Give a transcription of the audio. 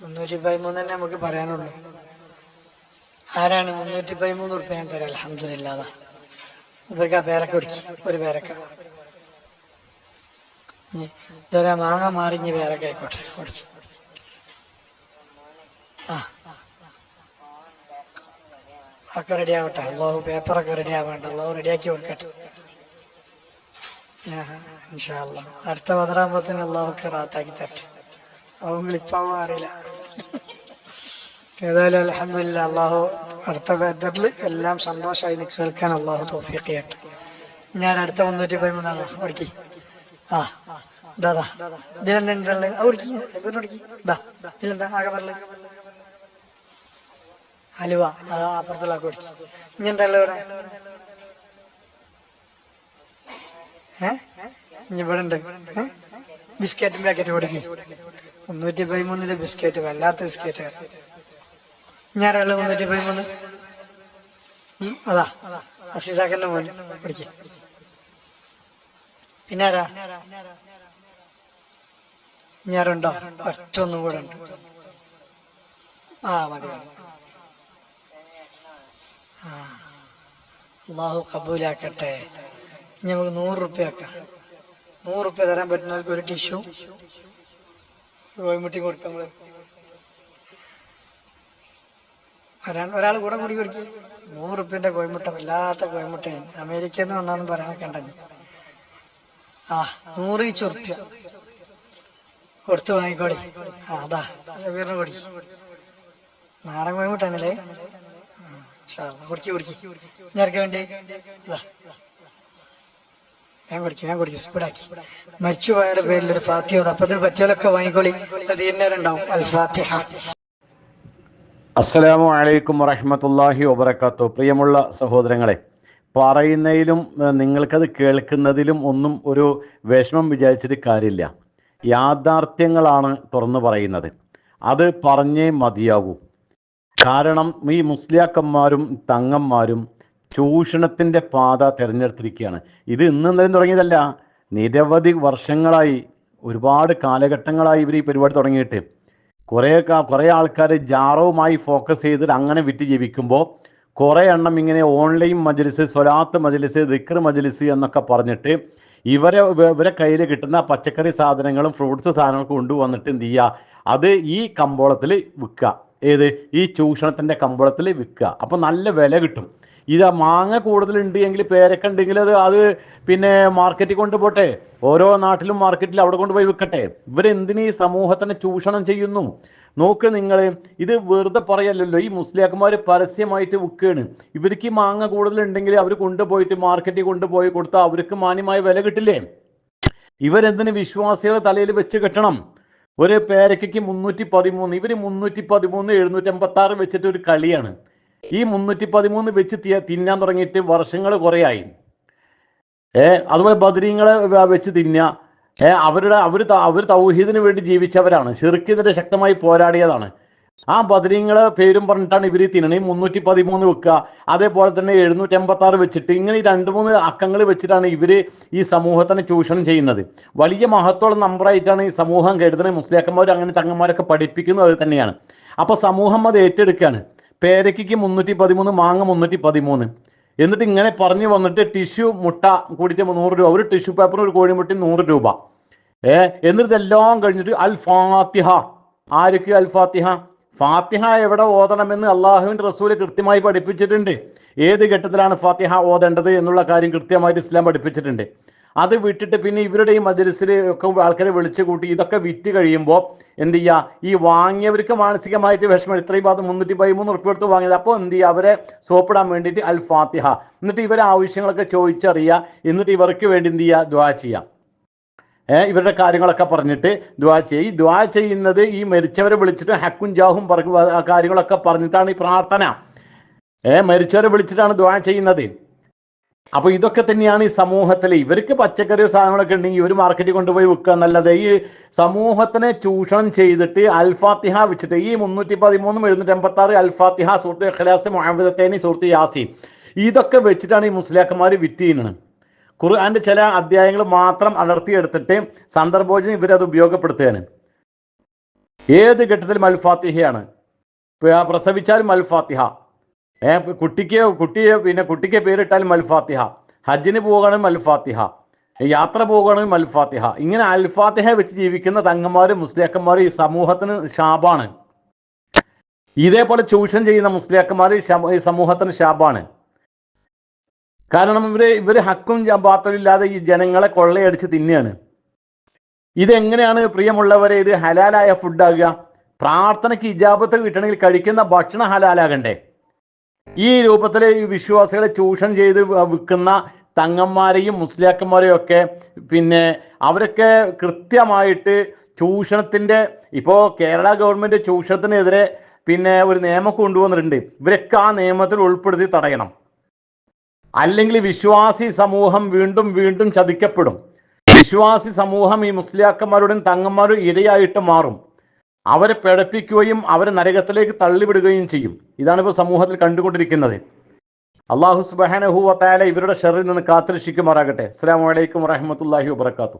മുന്നൂറ്റി പതിമൂന്ന് തന്നെ നമുക്ക് പറയാനുള്ളൂ. ആരാണ് മുന്നൂറ്റി പതിമൂന്ന് ഉറുപ്പ്യ ഞാൻ തരാം. അലഹമില്ലാതാ ഇവർക്ക് ആ പേരക്ക കുടിക്കും ഒരു പേരക്ക. ഇതൊരാ മാങ്ങ മാറി പേരക്ക ആയിക്കോട്ടെ. കുടിക്കും ആ. ഒക്കെ റെഡി ആവട്ടെ. അള്ളാഹു പേപ്പറൊക്കെ റെഡി ആവേണ്ട. അള്ളാഹു റെഡിയാക്കി കൊടുക്കട്ടെ. ഇൻഷാ അള്ളാഹ് അടുത്ത പതിനാകുമ്പോഴത്തേന് അള്ളാഹുക്ക് റാത്താക്കി തരട്ടെ. അവൻ വിളിപ്പാവോ അറിയില്ല ഏതായാലും അലഹമില്ല അള്ളാഹു അടുത്ത ബദറിൽ എല്ലാം സന്തോഷമായി കേൾക്കാൻ അള്ളാഹു തോഫിയൊക്കെ ആയിട്ട് ഞാൻ അടുത്ത മുന്നൂറ്റി പതിമൂന്നാ ഓടിക്കി. ആ ദാദാ ഇതിലെന്താ ഓടിക്കി ഓടിക്കി. ഇതാ ഇതിലെന്താ ആകെ പറൽ ഹലുവ അതാ അപ്പുറത്തുള്ള ഓടിക്കി. ഇനി എന്താ ഇവിടെ? ഏ? ഇനി ഇവിടെ ഉണ്ട് ബിസ്ക്കറ്റും പാക്കറ്റ് ഓടിക്കി മുന്നൂറ്റി പതിമൂന്നിന്റെ ബിസ്ക്കറ്റ് വല്ലാത്ത ബിസ്ക്കറ്റ്. ഞാനുള്ള മുന്നൂറ്റി പതിമൂന്ന് അതാ. അസീസാക്കന്റെ മോൻ. പഠിക്ക. പിന്നെ ഞാറുണ്ടോ ഒറ്റ ഒന്നും കൂടെ ഉണ്ട്. ആ മതി ആ. അള്ളാഹു കബൂലാക്കട്ടെ. ഇനി നമുക്ക് നൂറ് റുപ്യ ആക്കാം നൂറ് റുപ്യ തരാൻ പറ്റുന്നവർക്ക് ഒരു ടിഷ്യൂ. കോയമ്പട്ടി കൊടുക്കാം നമ്മൾ. ഒരാൾ കൂടെ കൂടി കുടിക്ക്. നൂറ് റുപ്യന്റെ കോയമ്പട്ട വല്ലാത്ത കോയമുട്ടയാണ് അമേരിക്കയിൽ നിന്ന് വന്നാന്ന് പറയാൻ കണ്ടത് ആ നൂറ് ഈ ഉറുപ്യ കൊടുത്തു വാങ്ങിക്കോടി. ആ അതാ സബീറിന് കുടി. നാടൻ കോയമുട്ടാണല്ലേ കുടിക്ക് കുടിക്ക്. ഞാൻ വേണ്ടി? ഇതാ. ഞാൻ കുടിക്കും ഞാൻ കുടിക്കും സ്പീഡാക്കി മരിച്ചുപോയവരുടെ പേരിൽ ഒരു ഫാത്തിഹ അപ്പത്തിൽ പറ്റിയാലൊക്കെ വാങ്ങിക്കോളി. അത് അൽ ഫാത്തിഹ അസ്സലാമു അലൈക്കും വറഹമത്തല്ലാഹി വബർക്കാത്തു പ്രിയമുള്ള സഹോദരങ്ങളെ പറയുന്നതിലും നിങ്ങൾക്കത് കേൾക്കുന്നതിലും ഒന്നും ഒരു വിഷമം വിചാരിച്ചിട്ട് കാര്യമില്ല. യാഥാർത്ഥ്യങ്ങളാണ് തുറന്നു പറയുന്നത്. അത് പറഞ്ഞേ മതിയാകൂ. കാരണം ഈ മുസ്ലിയാക്കന്മാരും തങ്ങന്മാരും ചൂഷണത്തിന്റെ പാത തിരഞ്ഞെടുത്തിരിക്കുകയാണ്. ഇത് ഇന്ന് തുടങ്ങിയതല്ല. നിരവധി വർഷങ്ങളായി ഒരുപാട് കാലഘട്ടങ്ങളായി ഇവർ ഈ പരിപാടി തുടങ്ങിയിട്ട്. കുറേ കുറേ ആൾക്കാർ ജാറവുമായി ഫോക്കസ് ചെയ്തിട്ട് അങ്ങനെ വിറ്റ് ജീവിക്കുമ്പോൾ കുറേ എണ്ണം ഇങ്ങനെ ഓൺലൈൻ മജലിസ് സ്വലാത്ത് മജലിസ് ദിക്ർ മജലിസ് എന്നൊക്കെ പറഞ്ഞിട്ട് ഇവരെ ഇവ- ഇവരെ കയ്യിൽ കിട്ടുന്ന പച്ചക്കറി സാധനങ്ങളും ഫ്രൂട്ട്സ് സാധനങ്ങളും കൊണ്ടുവന്നിട്ട് എന്ത് ചെയ്യുക അത് ഈ കമ്പോളത്തിൽ വിൽക്കുക. ഏത്? ഈ ചൂഷണത്തിന്റെ കമ്പോളത്തിൽ വിൽക്കുക. അപ്പോൾ നല്ല വില കിട്ടും. ഇത് മാങ്ങ കൂടുതലുണ്ട് എങ്കിൽ പേരക്ക ഉണ്ടെങ്കിൽ അത് അത് പിന്നെ മാർക്കറ്റിൽ കൊണ്ടുപോട്ടെ. ഓരോ നാട്ടിലും മാർക്കറ്റിൽ അവിടെ കൊണ്ടുപോയി വിൽക്കട്ടെ. ഇവരെന്തിനീ സമൂഹത്തിനെ ചൂഷണം ചെയ്യുന്നു? നോക്ക് നിങ്ങൾ ഇത് വെറുതെ പറയല്ലല്ലോ. ഈ മുസ്ലിയാക്കന്മാർ പരസ്യമായിട്ട് വിൽക്കുകയാണ്. ഇവർക്ക് ഈ മാങ്ങ കൂടുതലുണ്ടെങ്കിൽ അവർ കൊണ്ടുപോയിട്ട് മാർക്കറ്റിൽ കൊണ്ടുപോയി കൊടുത്താൽ അവർക്ക് മാന്യമായ വില കിട്ടില്ലേ? ഇവരെന്തിന് വിശ്വാസികളെ തലയിൽ വെച്ച് കെട്ടണം? ഒരു പേരക്കയ്ക്ക് മുന്നൂറ്റി പതിമൂന്ന് ഇവർ മുന്നൂറ്റി പതിമൂന്ന് എഴുന്നൂറ്റി അമ്പത്തി ആറ് വെച്ചിട്ട് ഒരു കളിയാണ്. ഈ മുന്നൂറ്റി പതിമൂന്ന് വെച്ച് തിന്നാൻ തുടങ്ങിയിട്ട് വർഷങ്ങൾ കുറേയായി. ഏ അതുപോലെ ബദരീങ്ങളെ വെച്ച് തിന്നുക ഏ അവരുടെ അവർ അവർ തൗഹീദിന് വേണ്ടി ജീവിച്ചവരാണ്. ഷിർക്കിനെതിരെ ശക്തമായി പോരാടിയതാണ്. ആ ബദരീങ്ങളെ പേരും പറഞ്ഞിട്ടാണ് ഇവർ തിന്നണേ. മുന്നൂറ്റി പതിമൂന്ന് വെക്കുക. അതേപോലെ തന്നെ എഴുന്നൂറ്റി എൺപത്തി ആറ് വെച്ചിട്ട് ഇങ്ങനെ രണ്ട് മൂന്ന് അക്കങ്ങൾ വെച്ചിട്ടാണ് ഇവർ ഈ സമൂഹത്തിനെ ചൂഷണം ചെയ്യുന്നത്. വലിയ മഹത്വമുള്ള നമ്പറായിട്ടാണ് ഈ സമൂഹം കരുതുന്നത്. മുസ്ലിയാക്കന്മാർ അങ്ങനെ തങ്ങന്മാരൊക്കെ പഠിപ്പിക്കുന്നത് അത് തന്നെയാണ്. അപ്പൊ സമൂഹം അത് ഏറ്റെടുക്കുകയാണ്. പേരയ്ക്ക് മുന്നൂറ്റി പതിമൂന്ന് മാങ്ങ മുന്നൂറ്റി പതിമൂന്ന് എന്നിട്ട് ഇങ്ങനെ പറഞ്ഞു വന്നിട്ട് ടിഷ്യൂ മുട്ട കൂടിയിട്ട് നൂറ് രൂപ ഒരു ടിഷ്യൂ പേപ്പറിന് ഒരു കോഴിമുട്ടി നൂറ് രൂപ. ഏ എന്നിട്ട് ഇതെല്ലാം കഴിഞ്ഞിട്ട് അൽ ഫാത്തിഹ ആർക്ക് അൽ ഫാത്തിഹ ഫാത്തിഹ എവിടെ ഓതണമെന്ന് അള്ളാഹുവിന്റെ റസൂൽ കൃത്യമായി പഠിപ്പിച്ചിട്ടുണ്ട്. ഏത് ഘട്ടത്തിലാണ് ഫാത്തിഹ ഓതേണ്ടത് എന്നുള്ള കാര്യം കൃത്യമായിട്ട് ഇസ്ലാം പഠിപ്പിച്ചിട്ടുണ്ട്. അത് വിട്ടിട്ട് പിന്നെ ഇവരുടെ ഈ മജലിസിൽ ഒക്കെ ആൾക്കാരെ വിളിച്ചു കൂട്ടി ഇതൊക്കെ വിറ്റ് കഴിയുമ്പോൾ എന്ത് ചെയ്യുക ഈ വാങ്ങിയവർക്ക് മാനസികമായിട്ട് വിഷമം. ഇത്രയും ഭാഗത്ത് മുന്നൂറ്റി പതിമൂന്ന് ഉറുപ്പ് എടുത്ത് വാങ്ങിയത്. അപ്പോൾ എന്ത് ചെയ്യുക അവരെ സോപ്പിടാൻ വേണ്ടിയിട്ട് അൽ ഫാത്തിഹ എന്നിട്ട് ഇവരെ ആവശ്യങ്ങളൊക്കെ ചോദിച്ചറിയുക എന്നിട്ട് ഇവർക്ക് വേണ്ടി എന്ത് ചെയ്യുക ദ്വാ ചെയ്യാം. ഇവരുടെ കാര്യങ്ങളൊക്കെ പറഞ്ഞിട്ട് ദ്വാ ചെയ്യും. ഈ ദ്വാ ചെയ്യുന്നത് ഈ മരിച്ചവരെ വിളിച്ചിട്ട് ഹക്കും ജാഹും പറ- കാര്യങ്ങളൊക്കെ പറഞ്ഞിട്ടാണ് ഈ പ്രാർത്ഥന. ഏഹ് മരിച്ചവരെ വിളിച്ചിട്ടാണ് ദ്വാ ചെയ്യുന്നത്. അപ്പൊ ഇതൊക്കെ തന്നെയാണ് ഈ സമൂഹത്തിൽ ഇവർക്ക് പച്ചക്കറി സാധനങ്ങളൊക്കെ ഉണ്ടെങ്കിൽ ഇവർ മാർക്കറ്റിൽ കൊണ്ടുപോയി വിൽക്കുക എന്നല്ലാതെ ഈ സമൂഹത്തിനെ ചൂഷണം ചെയ്തിട്ട് അൽഫാത്തിഹ വെച്ചിട്ട് ഈ മുന്നൂറ്റി പതിമൂന്നും എഴുന്നൂറ്റി എൺപത്തി ആറ് അൽഫാത്തിഹ സുഹൃത്ത് ഖലാസ് മുഹമ്മദത്തേനി സുഹൃത്ത് യാസീൻ. ഇതൊക്കെ വെച്ചിട്ടാണ് ഈ മുസ്ലിയാക്കന്മാർ വിറ്റ് ചെയ്യുന്നത്. ഖുർആന്റെ ചില അധ്യായങ്ങൾ മാത്രം അടർത്തിയെടുത്തിട്ട് സന്ദർഭോചനം ഇവരത് ഉപയോഗപ്പെടുത്തുകയാണ്. ഏത് ഘട്ടത്തിലും അൽഫാത്തിഹയാണ്. പ്രസവിച്ചാലും അൽ ഫാത്തിഹ ഏ കുട്ടിക്ക് കുട്ടിയെ പിന്നെ കുട്ടിക്ക് പേരിട്ടാലും മൽഫാത്തിഹ ഹജ്ജിന് പോവുകയാണെങ്കിൽ മൽഫാത്തിഹ യാത്ര പോകണമെങ്കിൽ മൽഫാത്തിഹ ഇങ്ങനെ അൽഫാത്തിഹ വെച്ച് ജീവിക്കുന്ന തങ്ങന്മാരും മുസ്ലിയാക്കന്മാരും ഈ സമൂഹത്തിന് ശാപാണ്. ഇതേപോലെ ചൂഷണം ചെയ്യുന്ന മുസ്ലിയാക്കന്മാർ ഈ സമൂഹത്തിന് ശാപാണ്. കാരണം ഇവർ ഇവർ ഹക്കും ബാത്തലില്ലാതെ ഈ ജനങ്ങളെ കൊള്ളയടിച്ച് തിന്നെയാണ് ഇതെങ്ങനെയാണ് പ്രിയമുള്ളവരെ ഇത് ഹലാലായ ഫുഡാകുക പ്രാർത്ഥനയ്ക്ക് ഇജാബത്ത് കിട്ടണമെങ്കിൽ കഴിക്കുന്ന ഭക്ഷണം ഹലാലാകണ്ടേ? ഈ രൂപത്തിൽ ഈ വിശ്വാസികളെ ചൂഷണം ചെയ്ത് വിൽക്കുന്ന തങ്ങന്മാരെയും മുസ്ലിയാക്കന്മാരെയും ഒക്കെ പിന്നെ അവരൊക്കെ കൃത്യമായിട്ട് ചൂഷണത്തിന്റെ ഇപ്പോൾ കേരള ഗവൺമെന്റ് ചൂഷണത്തിനെതിരെ പിന്നെ ഒരു നിയമം കൊണ്ടുവന്നിട്ടുണ്ട്. ഇവരൊക്കെ ആ നിയമത്തിൽ ഉൾപ്പെടുത്തി തടയണം. അല്ലെങ്കിൽ വിശ്വാസി സമൂഹം വീണ്ടും വീണ്ടും ചതിക്കപ്പെടും. വിശ്വാസി സമൂഹം ഈ മുസ്ലിയാക്കന്മാരുടെയും തങ്ങന്മാരും ഇരയായിട്ട് മാറും. അവരെ പിഴപ്പിക്കുകയും അവരെ നരകത്തിലേക്ക് തള്ളിവിടുകയും ചെയ്യും. ഇതാണ് ഇപ്പോൾ സമൂഹത്തിൽ കണ്ടുകൊണ്ടിരിക്കുന്നത്. അള്ളാഹു സുബാനഹു വത്താല ഇവരുടെ ഷെറിൽ നിന്ന് കാത്തിരക്ഷിക്കുമാറാകട്ടെ. അസ്സാം വലൈക്കും വറഹമത്തല്ലാഹി വാബർക്കാത്തു